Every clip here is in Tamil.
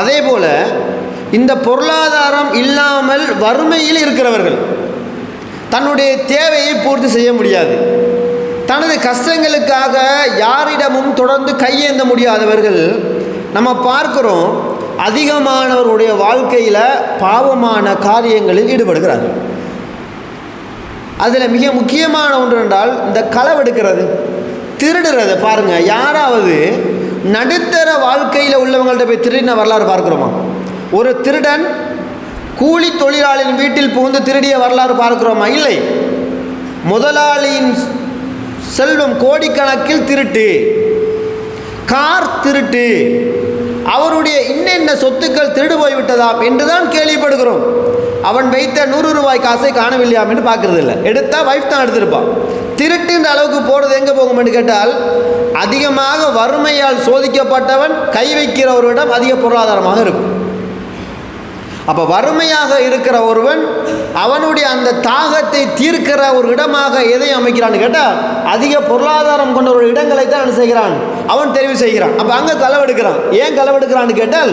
அதே போல் இந்த பொருளாதாரம் இல்லாமல் வறுமையில் இருக்கிறவர்கள் தன்னுடைய தேவையை பூர்த்தி செய்ய முடியாது. தனது கஷ்டங்களுக்காக யாரிடமும் தொடர்ந்து கையேந்த முடியாதவர்கள் நம்ம பார்க்குறோம் அதிகமானவருடைய வாழ்க்கையில் பாவமான காரியங்களில் ஈடுபடுகிறார்கள். அதில் மிக முக்கியமான ஒன்று என்றால் இந்த களவெடுக்கிறது திருடுறதை. பாருங்கள் யாராவது நடுத்தர வாழ்க்கையில் உள்ளவங்கள்ட்ட போய் திருடின வரலாறு பார்க்குறோமா? ஒரு திருடன் கூலி தொழிலாளியின் வீட்டில் புகுந்து திருடிய வரலாறு பார்க்குறோமா? இல்லை. முதலாளியின் செல்வம் கோடிக்கணக்கில் திருட்டு. கார் திருட்டு. அவருடைய இன்னென்ன சொத்துக்கள் திருடு போய்விட்டதாம் என்றுதான் கேள்விப்படுகிறோம். அவன் வைத்த நூறு ரூபாய் காசை காணவில்லையாம் என்று பார்க்கறது இல்லை எடுத்தால் வைஃப் தான் எடுத்திருப்பான் திருட்டுன்ற அளவுக்கு போடுறது எங்கே போகும் என்று கேட்டால் அதிகமாக வறுமையால் சோதிக்கப்பட்டவன் கை வைக்கிறவரிடம் அதிக பொருளாதாரமாக இருக்கும். அப்போ வறுமையாக இருக்கிற ஒருவன் அவனுடைய அந்த தாகத்தை தீர்க்கிற ஒரு இடமாக எதை அமைக்கிறான்னு கேட்டால் அதிக பொருளாதாரம் கொண்ட ஒரு இடங்களை தான் என்ன செய்கிறான்? அவன் தெரிவு செய்கிறான். அப்போ அங்கே களவெடுக்கிறான். ஏன் களவெடுக்கிறான்னு கேட்டால்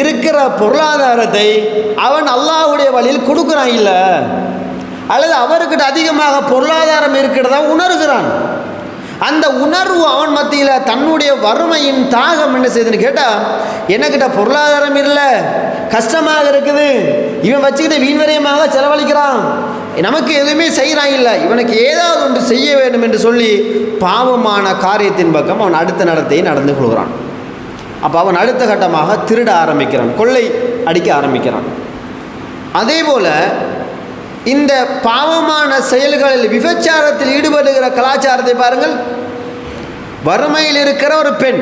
இருக்கிற பொருளாதாரத்தை அவன் அல்லாஹுடைய வழியில் கொடுக்குறான் இல்லை. அல்லது அவர்கிட்ட அதிகமாக பொருளாதாரம் இருக்கிறதா உணர்கிறான். அந்த உணர்வு அவன் மத்தியில் தன்னுடைய வறுமையின் தாகம் என்ன செய்யுதுன்னு கேட்டால் எனக்கிட்ட பொருளாதாரம் இல்லை கஷ்டமாக இருக்குது. இவன் வச்சுக்கிட்டு வீண்வரையமாக செலவழிக்கிறான். நமக்கு எதுவுமே செய்கிறான் இல்லை. இவனுக்கு ஏதாவது ஒன்று செய்ய வேண்டும் என்று சொல்லி பாவமான காரியத்தின் பக்கம் அவன் அடுத்த நடத்தையை நடந்து கொள்கிறான். அப்போ அவன் அடுத்த கட்டமாக திருட ஆரம்பிக்கிறான். கொள்ளை அடிக்க ஆரம்பிக்கிறான். அதே போல் இந்த பாவமான செயல்களில் விபச்சாரத்தில் ஈடுபடுகிற கலாச்சாரத்தை பாருங்கள். வறுமையில் இருக்கிற ஒரு பெண்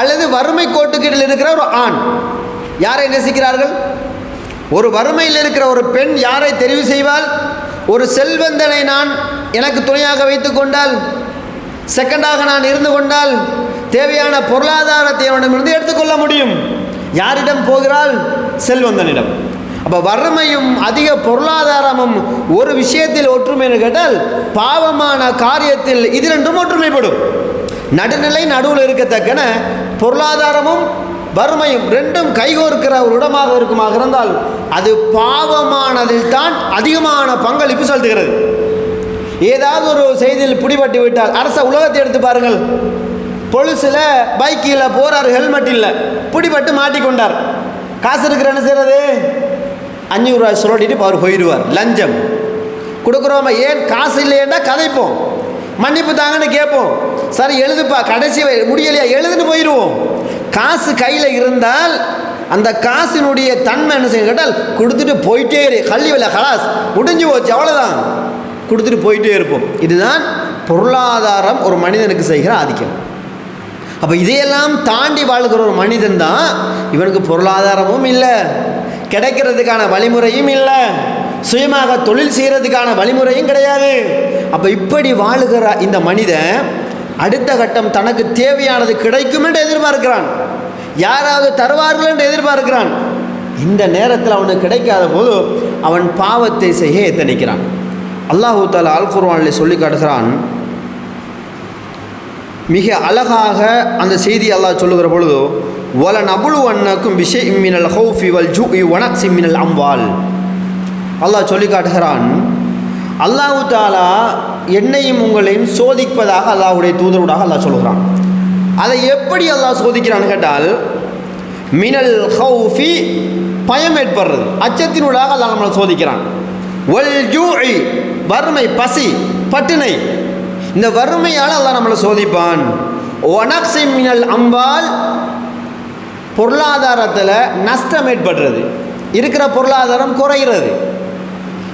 அல்லது வறுமை கோட்டுக்கீட்டில் இருக்கிற ஒரு ஆண். யாரை நேசிக்கிறார்கள்? ஒரு வறுமையில் இருக்கிற ஒரு பெண் யாரை தெரிவு செய்வாள்? ஒரு செல்வந்தனை நான் எனக்கு துணையாக வைத்துக் கொண்டால் செகண்டாக நான் இருந்து கொண்டால் தேவையான பொருளாதாரத்தை அவனிடமிருந்து எடுத்துக்கொள்ள முடியும். யாரிடம் போகிறாள்? செல்வந்தனிடம். அப்போ வறுமையும் அதிக பொருளாதாரமும் ஒரு விஷயத்தில் ஒற்றுமைன்னு கேட்டால் பாவமான காரியத்தில் இது ரெண்டும் ஒற்றுமைப்படும். நடுநிலை நடுவில் இருக்கத்தக்கன பொருளாதாரமும் வறுமையும் ரெண்டும் கைகோர்க்கிற ஒரு இடமாக இருக்குமாக இருந்தால் அது பாவமானதில் தான் அதிகமான பங்களிப்பு செலுத்துகிறது. ஏதாவது ஒரு செய்தியில் பிடிபட்டு விட்டால் அரச உலகத்தை எடுத்து பாருங்கள். பொலிசில் பைக்கில் போகிறார் ஹெல்மெட் இல்லை. பிடிபட்டு மாட்டிக்கொண்டார். காசு இருக்கிற என்ன செய்கிறது அஞ்சூறுரூவா சுரட்டிட்டு அவர் போயிடுவார் லஞ்சம். கொடுக்குறோம ஏன் காசு இல்லையேண்டா கதைப்போம். மன்னிப்பு தாங்கன்னு கேட்போம். சரி எழுதுப்பா கடைசி முடியலையா? எழுதுன்னு போயிடுவோம். காசு கையில் இருந்தால் அந்த காசினுடைய தன்மை என்ன கேட்டால் கொடுத்துட்டு போயிட்டே இரு. கல்வி வில ஹலாஸ் முடிஞ்சு போச்சு அவ்வளோதான் கொடுத்துட்டு போயிட்டே இருப்போம். இதுதான் பொருளாதாரம் ஒரு மனிதனுக்கு செய்கிற ஆதிக்கம். அப்போ இதையெல்லாம் தாண்டி வாழ்கிற ஒரு மனிதன் தான் இவனுக்கு பொருளாதாரமும் இல்லை கிடைக்கிறதுக்கான வழிமுறையும் இல்லை சுயமாக தொழில் செய்கிறதுக்கான வழிமுறையும் கிடையாது. அப்போ இப்படி வாழுகிற இந்த மனிதன் அடுத்த கட்டம் தனக்கு தேவையானது கிடைக்கும் என்று எதிர்பார்க்கிறான். யாராவது தருவார்கள் என்று எதிர்பார்க்கிறான். இந்த நேரத்தில் அவனுக்கு கிடைக்காத போது அவன் பாவத்தை செய்ய எத்தனிக்கிறான். அல்லாஹூ தாலா அல் குர்ஆனிலே சொல்லி காட்டுகிறான் மிக அழகாக அந்த செய்தி அல்லாஹ் சொல்லுகிற பொழுது ஒல நபுழு அண்ணக்கும் விஷய் மினல் ஹவுஃபி வல் ஜூ வனக்சி மினல் அம்பால் அல்லாஹ் சொல்லி காட்டுகிறான் அல்லாஹு தாலா என்னையும் உங்களையும் சோதிப்பதாக அல்லாஹுடைய தூதரோடாக அல்லாஹ் சொல்கிறான். அதை எப்படி அல்லாஹ் சோதிக்கிறான்னு கேட்டால் மினல் ஹவுஃபி பயம் ஏற்படுறது அச்சத்தினூடாக அல்லாஹ் நம்மளை சோதிக்கிறான். வல் ஜூஇ வறுமை பசி பட்டினை. இந்த வறுமையால் அல்லாஹ் நம்மளை சோதிப்பான். ஒனக்சி மினல் அம்பால் பொருளாதாரத்தில் நஷ்டம் ஏற்படுறது. இருக்கிற பொருளாதாரம் குறைகிறது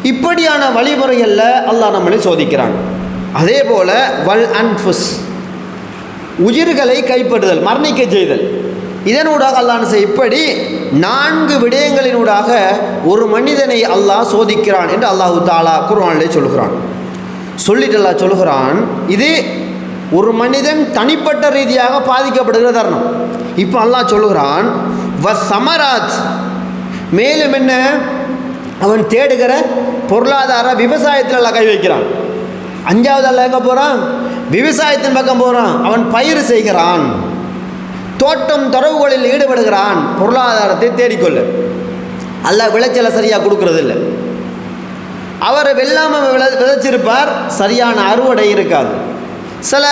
இப்படியான வழிமுறைகளில் அல்லாஹ் நம்மளை சோதிக்கிறான். அதே போல் வல் அன்ஃபுஸ் உயிர்களை கைப்பற்றுதல் மரணிக்க செய்தல். இதனூடாக அல்லாஹ் செய் இப்படி நான்கு விடயங்களினூடாக ஒரு மனிதனை அல்லாஹ் சோதிக்கிறான் என்று அல்லாஹு தாலா குர்வானிலே சொல்கிறான் சொல்லிட்டு அல்லாஹ் சொல்கிறான் இது ஒரு மனிதன் தனிப்பட்ட ரீதியாக பாதிக்கப்படுகிற தருணம். இப்போ அல்லாஹ் சொல்கிறான் வ சமராஜ் மேலும் என்ன? அவன் தேடுகிற பொருளாதார விவசாயத்தில் எல்லாம் கை வைக்கிறான். அஞ்சாவது அல்ல எங்கே போகிறான் விவசாயத்தின் பக்கம் போகிறான் அவன் பயிர் செய்கிறான். தோட்டம் தொடர்புகளில் ஈடுபடுகிறான். பொருளாதாரத்தை தேடிக்கொள்ளு. அல்ல விளைச்சலை சரியாக கொடுக்கறது இல்லை அவர் வெள்ளாமல் விளை விதைச்சிருப்பார். சரியான அறுவடை இருக்காது. சில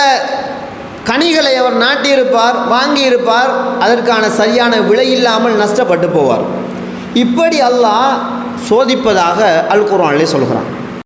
கனிகளை அவர் நாட்டியிருப்பார் வாங்கியிருப்பார். அதற்கான சரியான விலை இல்லாமல் நஷ்டப்பட்டு போவார். இப்படி அல்லாஹ் சோதிப்பதாக அல் குர்ஆனிலே சொல்கிறான்.